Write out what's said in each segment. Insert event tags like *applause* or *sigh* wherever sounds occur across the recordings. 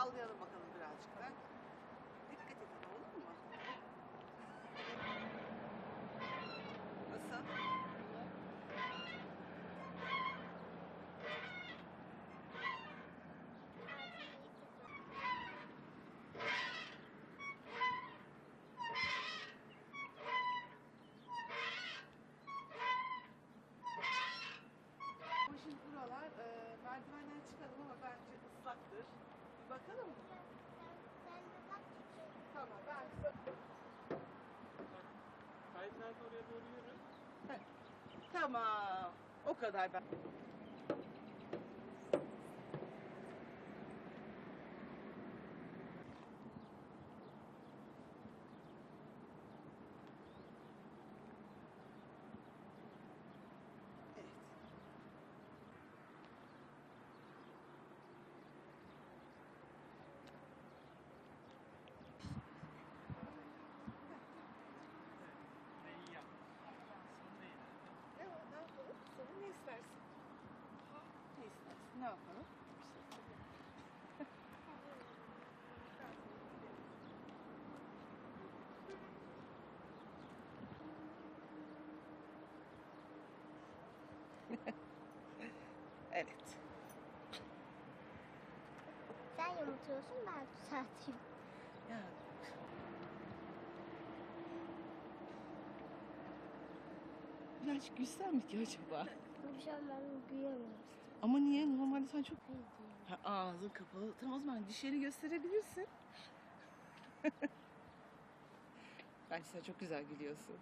sallayalım bakalım birazcık da. Dikkat edin olur mu? Nasıl? Bu Şimdi buralar e, merdivenden çıkalım ama bence ıslaktır. Bakalım mı? Tamam ben bakayım. Kayıtlar oraya doğru yürü. Tamam. O kadar ben. Evet. Neyi yap? Aslında neydi? Ne, ne yapalım? Sonra ne istersin? Ne istersin? Ne yapalım? *laughs* evet. Sen yumurtluyorsun ben düzelteyim. Ya. Birazcık gülsem mi ki acaba? Şu an ben büyüyemiyorum. Ama niye? Normalde sen çok... Ha, ağzın kapalı. Tamam o zaman dişlerini gösterebilirsin. *laughs* Bence sen çok güzel gülüyorsun.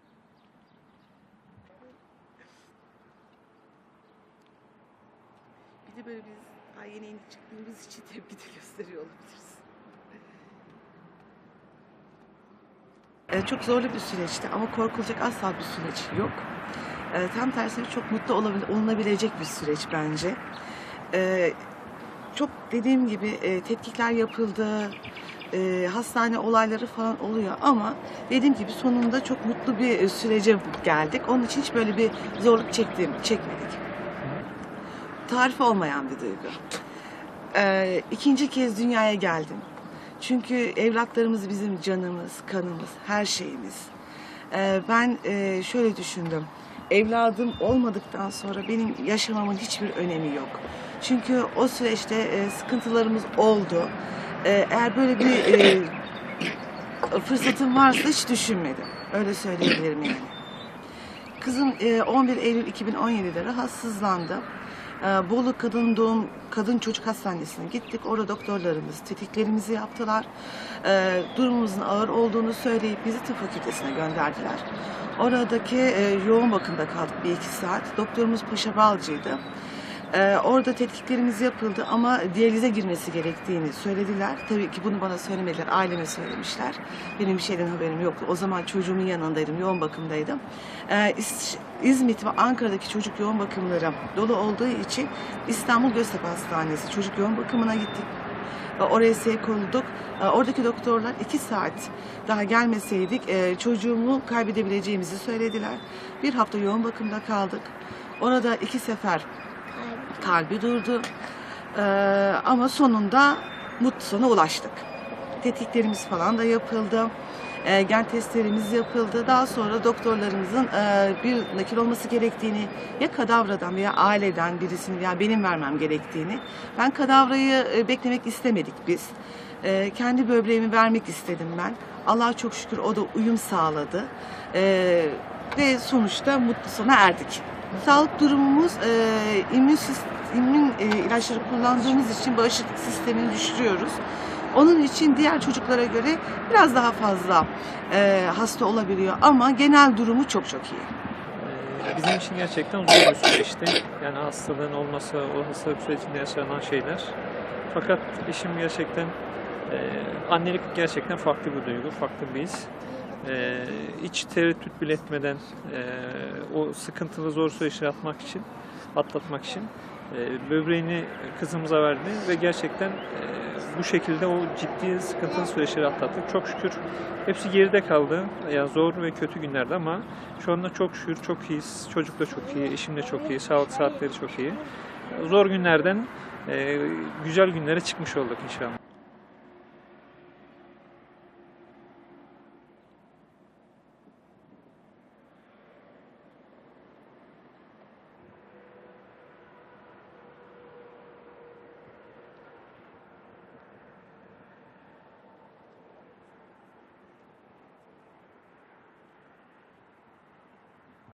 Bir de böyle biz daha yeni yeni çıktığımız için tepki de gösteriyor olabiliriz. Ee, çok zorlu bir süreçti ama korkulacak asla bir süreç yok. Ee, tam tersine çok mutlu olabil- olunabilecek bir süreç bence. Ee, çok dediğim gibi e, tetkikler yapıldı, e, hastane olayları falan oluyor ama dediğim gibi sonunda çok mutlu bir e, sürece geldik. Onun için hiç böyle bir zorluk çektim, çekmedik. Tarifi olmayan bir duygu. Ee, ikinci kez dünyaya geldim. Çünkü evlatlarımız bizim canımız, kanımız, her şeyimiz. Ee, ben e, şöyle düşündüm. Evladım olmadıktan sonra benim yaşamamın hiçbir önemi yok. Çünkü o süreçte e, sıkıntılarımız oldu. E, eğer böyle bir e, *coughs* fırsatım varsa hiç düşünmedim. Öyle söyleyebilirim yani. Kızım e, 11 Eylül 2017'de rahatsızlandı. E, Bolu Kadın Doğum Kadın Çocuk Hastanesi'ne gittik. Orada doktorlarımız tetiklerimizi yaptılar. E, Durumumuzun ağır olduğunu söyleyip bizi tıp fakültesine gönderdiler. Oradaki e, yoğun bakımda kaldık bir iki saat. Doktorumuz Paşa Balcı'ydı. Ee, orada tetkiklerimiz yapıldı ama diyalize girmesi gerektiğini söylediler. Tabii ki bunu bana söylemediler, aileme söylemişler. Benim bir şeyden haberim yoktu. O zaman çocuğumun yanındaydım, yoğun bakımdaydım. Ee, İz- İzmit ve Ankara'daki çocuk yoğun bakımları dolu olduğu için İstanbul Göztepe Hastanesi çocuk yoğun bakımına gittik. Oraya sevk olduk. Ee, Oradaki doktorlar iki saat daha gelmeseydik e, çocuğumu kaybedebileceğimizi söylediler. Bir hafta yoğun bakımda kaldık. Orada iki sefer. Kalbi durdu. Ee, ama sonunda mutlu sona ulaştık. Tetkiklerimiz falan da yapıldı. Ee, gen testlerimiz yapıldı. Daha sonra doktorlarımızın e, bir nakil olması gerektiğini ya kadavradan veya aileden birisini veya benim vermem gerektiğini. Ben kadavrayı e, beklemek istemedik biz. Ee, kendi böbreğimi vermek istedim ben. Allah'a çok şükür o da uyum sağladı. Ee, ve sonuçta mutlu sona erdik. Sağlık durumumuz e, immün, sis- immün e, ilaçları kullandığımız için bağışıklık sistemini düşürüyoruz. Onun için diğer çocuklara göre biraz daha fazla e, hasta olabiliyor ama genel durumu çok çok iyi. Ee, Bizim için gerçekten zor bir süreçti. Yani hastalığın olması, o hastalık sürecinde yaşanan şeyler. Fakat eşim gerçekten, e, annelik gerçekten farklı bir duygu, farklı bir his. E, hiç tereddüt bile etmeden e, o sıkıntılı zor süreçleri atmak için, atlatmak için e, böbreğini kızımıza verdi ve gerçekten e, bu şekilde o ciddi sıkıntılı süreçleri atlattık. Çok şükür hepsi geride kaldı. Yani zor ve kötü günlerdi ama şu anda çok şükür çok iyiyiz. Çocuk da çok iyi, eşim de çok iyi, sağlık saatleri çok iyi. Zor günlerden e, güzel günlere çıkmış olduk inşallah.